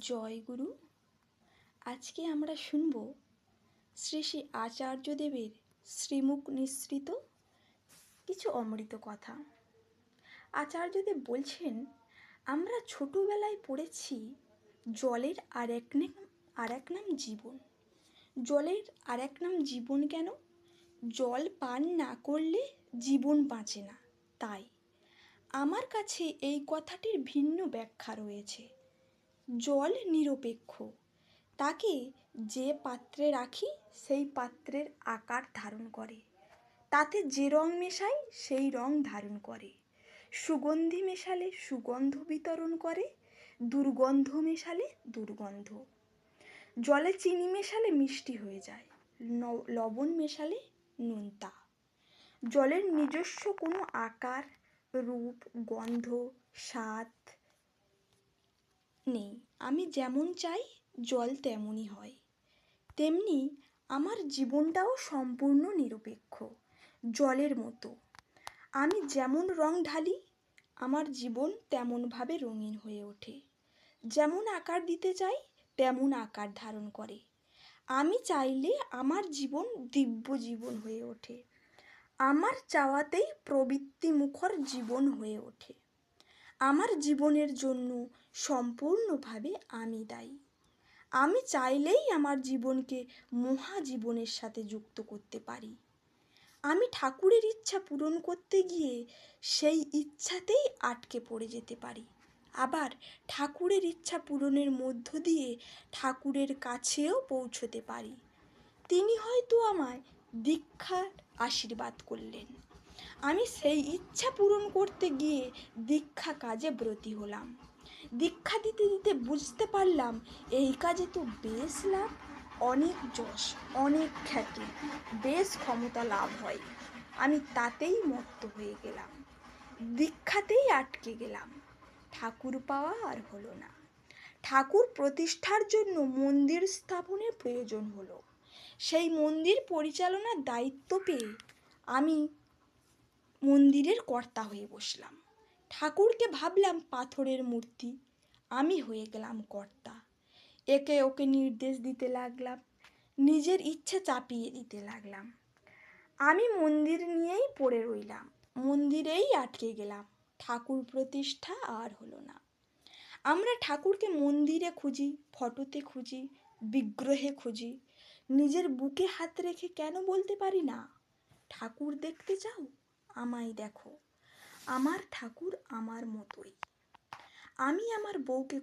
জয় গুরু। আজকে আমরা শুনব শ্রী শ্রী আচার্যদেবের শ্রীমুখ নিঃসৃত কিছু অমৃত কথা। আচার্যদেব বলছেন, আমরা ছোটোবেলায় পড়েছি জলের আর এক আর এক নাম জীবন। জলের আর এক নাম জীবন কেন? জল পান না করলে জীবন বাঁচে না। তাই আমার কাছে এই কথাটির ভিন্ন ব্যাখ্যা রয়েছে। জল নিরপেক্ষ। তাকে যে পাত্রে রাখি, সেই পাত্রের আকার ধারণ করে। তাতে যে রং মেশাই সেই রং ধারণ করে। সুগন্ধি মেশালে সুগন্ধ বিতরণ করে, দুর্গন্ধ মেশালে দুর্গন্ধ। জলে চিনি মেশালে মিষ্টি হয়ে যায় লবণ মেশালে নোনতা। জলের নিজস্ব কোনো আকার, রূপ, গন্ধ, স্বাদ নেই। আমি যেমন চাই, জল তেমনই হয়। তেমনি আমার জীবনটাও সম্পূর্ণ নিরপেক্ষ, জলের মতো। আমি যেমন রং ঢালি, আমার জীবন তেমনভাবে রঙিন হয়ে ওঠে। যেমন আকার দিতে চাই, তেমন আকার ধারণ করে। আমি চাইলে আমার জীবন দিব্য জীবন হয়ে ওঠে। আমার চাওয়াতেই প্রবৃত্তি মুখর জীবন হয়ে ওঠে। আমার জীবনের জন্য সম্পূর্ণভাবে আমি দায়ী। আমি চাইলেই আমার জীবনকে মহাজীবনের সাথে যুক্ত করতে পারি। আমি ঠাকুরের ইচ্ছা পূরণ করতে গিয়ে সেই ইচ্ছাতেই আটকে পড়ে যেতে পারি। আবার ঠাকুরের ইচ্ছা পূরণের মধ্য দিয়ে ঠাকুরের কাছেও পৌঁছতে পারি। তিনি হয়তো আমায় দীক্ষার আশীর্বাদ করলেন। আমি সেই ইচ্ছা পূরণ করতে গিয়ে দীক্ষা কাজে ব্রতী হলাম। দীক্ষা দিতে দিতে বুঝতে পারলাম, এই কাজে তো বেশ লাভ, অনেক যশ, অনেক খ্যাতি, বেশ ক্ষমতা লাভ হয়। আমি তাতেই মত্ত হয়ে গেলাম, দীক্ষাতেই আটকে গেলাম। ঠাকুর পাওয়া আর হলো না। ঠাকুর প্রতিষ্ঠার জন্য মন্দির স্থাপনের প্রয়োজন হলো। সেই মন্দির পরিচালনার দায়িত্ব পেয়ে আমি মন্দিরের কর্তা হয়ে বসলাম। ঠাকুরকে ভাবলাম পাথরের মূর্তি। আমি হয়ে গেলাম কর্তা। একে ওকে নির্দেশ দিতে লাগলাম। নিজের ইচ্ছে চাপিয়ে দিতে লাগলাম। আমি মন্দির নিয়েই পড়ে রইলাম। মন্দিরেই আটকে গেলাম। ঠাকুর প্রতিষ্ঠা আর হলো না। আমরা ঠাকুরকে মন্দিরে খুঁজি, ফটোতে খুঁজি, বিগ্রহে খুঁজি। নিজের বুকে হাত রেখে কেন বলতে পারি না? ঠাকুর দেখতে চাও? আমায় দেখো। আমার ঠাকুর আমার মতোই। আমি আমার বউকে